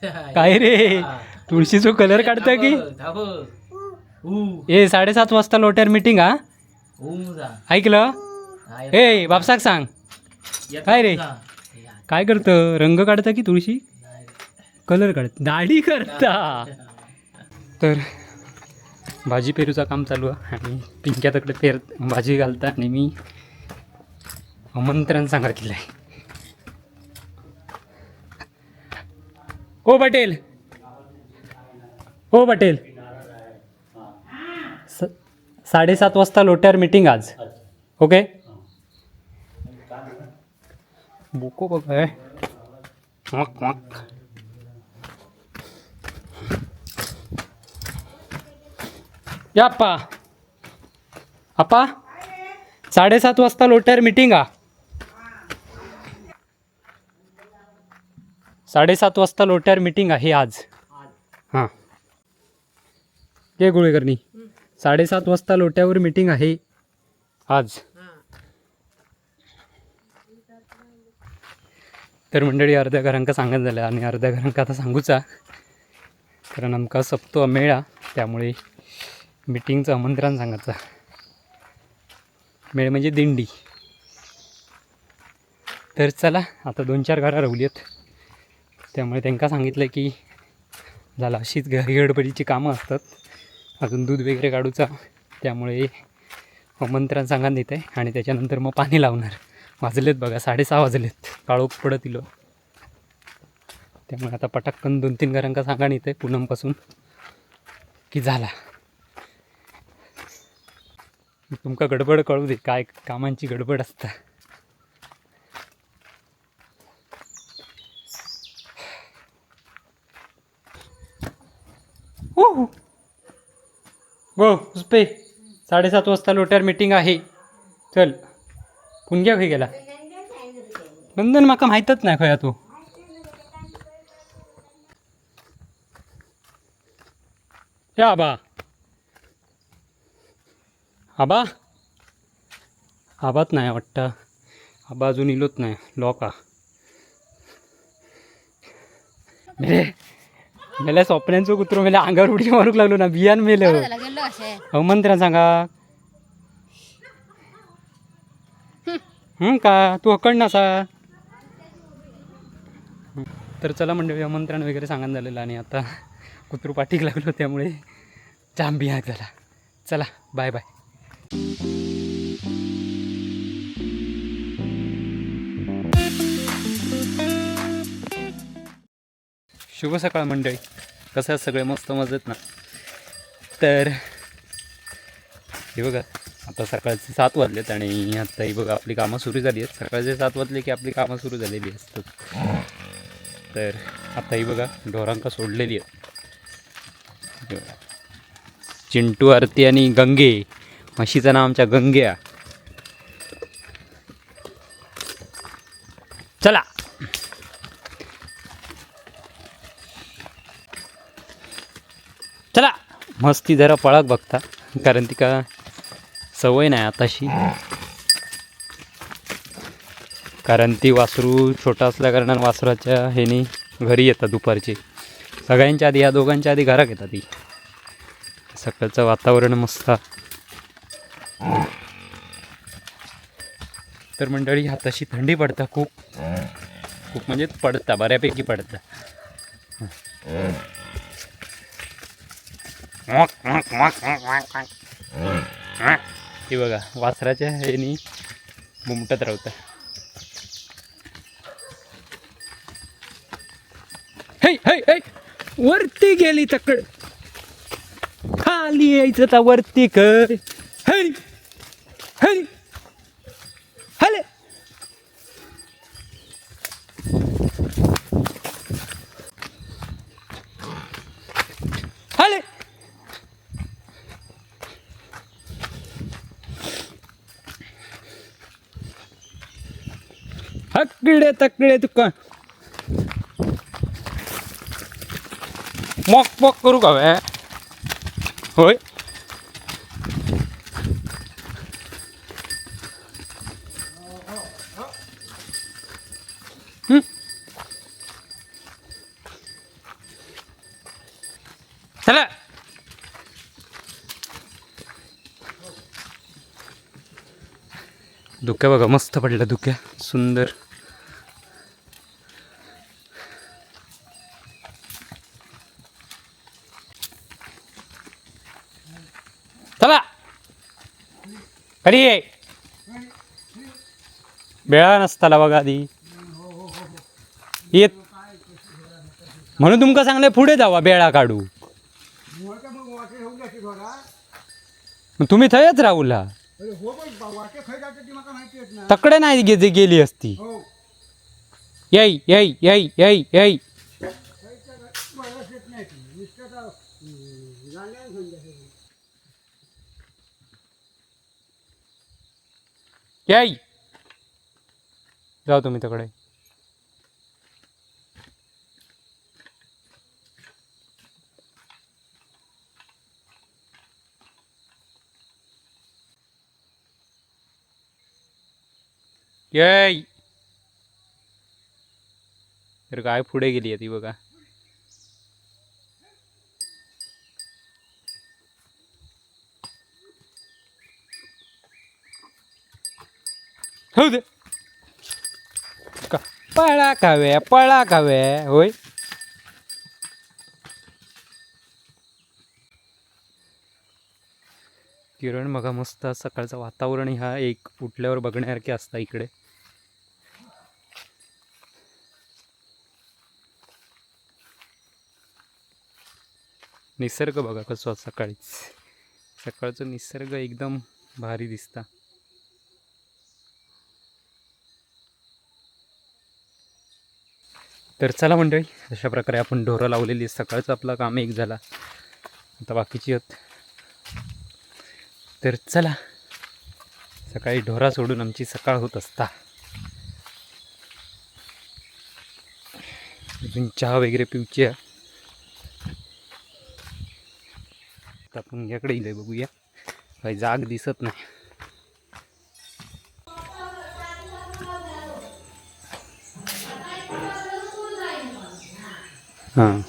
काय रे? तुळशीचो कलर काढतं की? ए साडेसात वाजता लोट्यार मीटिंग हा? ऐकलं? ए बापसाक सांग. काय रे? काय करतं? रंग काढता की तुळशी? कलर काढत दाढी करता. तर भाजी पेरूचं काम चालू आहे. आणि पिंक्या तकडे पेर भाजी घालता आणि मी आमंत्रण सांगितलं आहे हो पटेल. हो पटेल. स साडेसात वाजता लोट्यावर मीटिंग आज. ओके बुको बघाय. मक मक या अप्पा आप्पा साडेसात वाजता लोट्यावर मीटिंग आ. साडेसात वाजता लोट्यावर मीटिंग आहे आज. हां. ये गुळेकरणी साडेसात वाजता लोट्यावर मीटिंग आहे आज. तर मंडळी अर्ध्या घरांका सांगत झाल्या आणि अर्ध्या घरांका आता सांगूचा. कारण आमका सप्तो मेळा त्यामुळे मिटिंगचं आमंत्रण सांगायचं. मेळ म्हणजे दिंडी. तर चला आता दोन चार घरा रावली आहेत त्यामुळे त्यांना सांगितलं की झालं अशीच घरी गडबडीची कामं असतात. अजून दूध वगैरे काढूचा. त्यामुळे मंत्रान सांगा देत आहे आणि त्याच्यानंतर मग पाणी लावणार. वाजलेत बघा साडेसहा वाजलेत. काळोख पडत इलो. त्यामुळे आता पटाक्कन दोन तीन घरांका सांगा येते पूनमपासून की झाला. तुमका गडबड कळू दे काय कामांची गडबड असता. हो हो पुष्पे साडेसात वाजता लोट्यावर मीटिंग आहे. चल पुंग्या खंय गेला नंदन माका माहीतच नाही खया तू. या आबा. आबा? आबाच नाही वाटतं. आबा अजून इलोच नाही. लॉका मेले मेल्या स्वप्न्यांचं कुत्रो मेल्या अंगावर उडी मारूक लागलो ना बियान मेलं. त्याला गेलो असे. आमंत्रण सांगा. हं का? तू हकड नसा तर चला मंडळी आमंत्रण वगैरे सांगायला झालेलं आणि आता कुत्रू पाठीक लागलो त्यामुळे जाम बिहाग झाला चला बाय बाय. शुभ सकाळ मंडळी. कसं आहे? सगळे मस्त मजेत ना? तर हे बघा आता सकाळचे सात वाजलेत आणि आता ही बघा आपली कामं सुरू झाली आहेत. सकाळचे सात वाजले की आपली कामं सुरू झालेली असतात. तर आता ही बघा ढोरांका सोडलेली आहेत. चिंटू आरती आणि गंगे म्हशीचं नाव आमच्या गंग्या चला चला मस्ती जरा पळाक बघता कारण ती का सवय नाही आताशी. कारण ती वासरू छोटा असल्याकारणान वासराच्या ह्यानी घरी येतात दुपारची. सगळ्यांच्या आधी या दोघांच्या आधी घरात येतात ती. सकाळचं वातावरण मस्त. तर मंडळी हाताशी थंडी पडता खूप. खूप म्हणजे पडता बऱ्यापैकी पडता. हे बघा वासराच्या ह्यानी बुमटत राहत है वरती गेली तकड. खाली यायचं तर वरती कर. हरी हरी हले. हकडे तकडे तुका मॉक पॉक करू का बे? होय चला। धुक्या बघा मस्त पडला धुक्या सुंदर चला कधी ये. बेळा नसताला बघा आधी. येत. म्हणून तुमका सांगले पुढे जावा बेळा काढू. तुम्ही थंयच राहुला तकडे नाही गे गेली असती. येई येई येई येई येई. येई जाऊ तुम्ही तकडे येई तर काय पुढे गेली आहे ती बघा हो दे. का- पळा खावे पळा खावे होय. किरण बघा मस्त सकाळचं वातावरण ह्या एक उठल्यावर बघण्यासारखे असतं इकडे. निसर्ग बघा कसं सकाळीच. सकाळचं निसर्ग एकदम भारी दिसता. तर चला मंडळी अशा प्रकारे आपण ढोरं लावलेली सकाळचं आपलं काम एक झाला. आता बाकीची आहेत. तर चला सकाळी ढोरा सोडून आमची सकाळ होत असता. अजून चहा वगैरे पिऊची आपण याकडे इले बघूया. काही जाग दिसत नाही. हां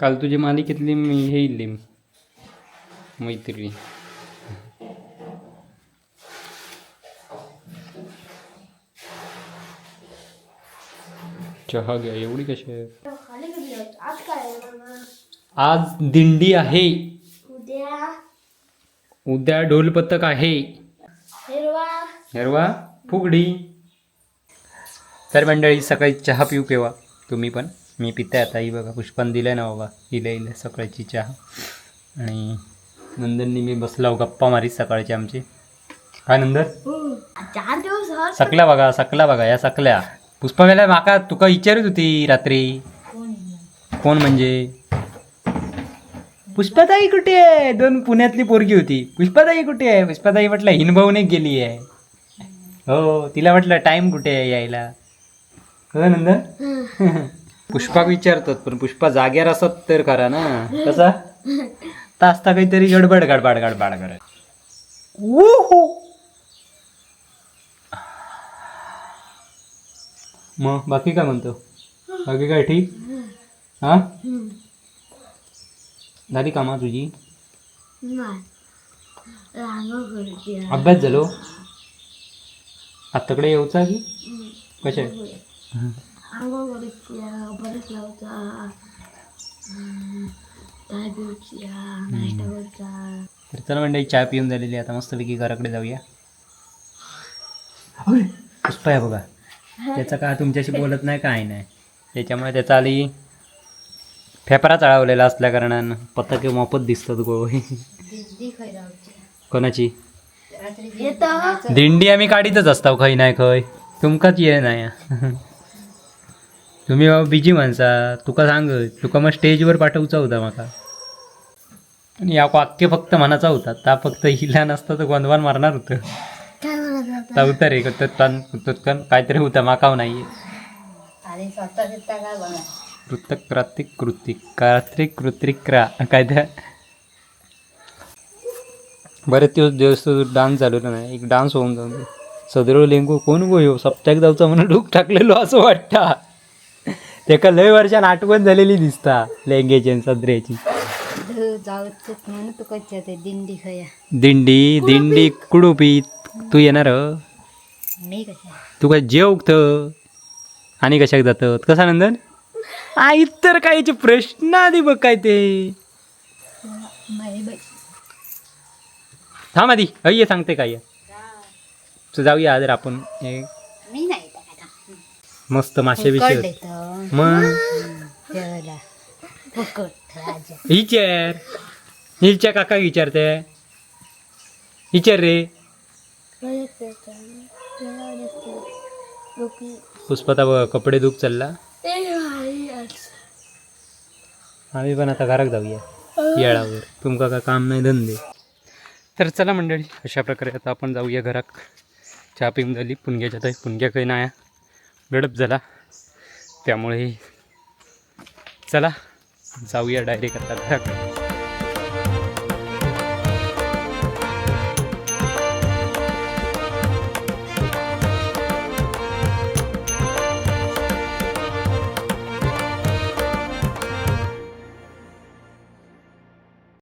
काल तुझी मालिकेतली मी हे इल्ली मैत्री चहा घ्या एवढी कशी आहे? खाली कधी आहेत? आज काय आहे मामा? आज दिंडी आहे. उद्या उद्या ढोलपथक आहे. हिरवा हिरवा फुगडी. तर मंडळी सकाळी चहा पिऊ केव्हा? तुम्ही पण. मी पिते आता. ही बघा पुष्पान दिलं ना बाबा. इले इले सकाळची चहा. आणि नंदननी मी बसलो गप्पा मारीत सकाळची आमची. काय नंदन? चार दिवस हर सकल्या बघा सकल्या बघा या सकल्या. पुष्पा मेला माका तुका विचारत होती रात्री. कोण म्हणजे? पुष्पाताई कुठे आहे? दोन पुण्यातली पोरगी होती. पुष्पाताई कुठे आहे? पुष्पाताई म्हटलं हिनभाऊने गेली आहे. हो तिला म्हटलं टाइम कुठे आहे यायला? हो नंदन पुष्पाक विचारतात पण पुष्पा जाग्यावर असत तर करा ना. कसा? तासता काहीतरी गडबड गडबड गडबड करत. मग? बाकी काय म्हणतो? बाकी काय ठीक? हा? झाली कामा तुझी? अभ्यास झालो? आत्ताकडे येऊचा की? कशा आंघोळ तर चला चहा पिऊन झालेली आहे. आता मस्तपैकी घराकडे जाऊया. पुष्पा आहे बघा. त्याचा का तुमच्याशी बोलत नाही काय नाही. त्याच्यामुळे त्याचा आली फेफरा चढावलेला असल्या कारणानं पतके मोफत दिसतात गो. कोणाची? दिंडी आम्ही काढीतच असताव खंय नाही खंय तुमकाच ये नाही. तुम्ही बाबा बिजी माणसा. तुका सांग तुका मग स्टेजवर पाठवचा होता माका. आणि या अख्खे फक्त मनाचा होता. ता फक्त हिला नसता तर गोंधवान मारणार होतं. काय आता उतर हे तत्कान तत्कान काहीतरी होता माकाव नाही. आणि स्वतः स्वतः काय बघा कृतक क्रातिक कृतिक कार्तिक कृत्रिक क्रा काय त्या बरे तो दिवस डान्स झालेला नाही एक डान्स होऊन जाऊन सदरो लेंगू कोण गो ह्यो सप्त्याक जावचा म्हणून डूक टाकलेलो असं वाटता. तेका लय वर्षान आठवण झालेली दिसता लेंगेची आणि जाऊच म्हणून तुका ते दिंडी खया? दिंडी दिंडी कुडुपी तू येणार? मी कशा तू काय जेवत आणि कशाक जातात कसा नंदन? आ इतर काहीचे प्रश्न आधी बघ काय ते. बाई थांब आधी. अय्ये सांगते काय तर जाऊया आज आपण. मी नाही मस्त मासे विषय मग? जेवायला फुकट राजा. विचार. हिच्या काका विचारते. विचार रे. पुष्पता बघा कपडे धुक चालला. आम्ही पण आता घरात जाऊया येळावर. तुमका का काम नाही धंदे. तर चला मंडळी अशा प्रकारे आता आपण जाऊया घरात. चहा पिऊन झाली पुणग्याच्या ताई पुणग्या काही नाही गडप झाला. त्यामुळे चला जाऊया डायरेक्ट आता घराकडे.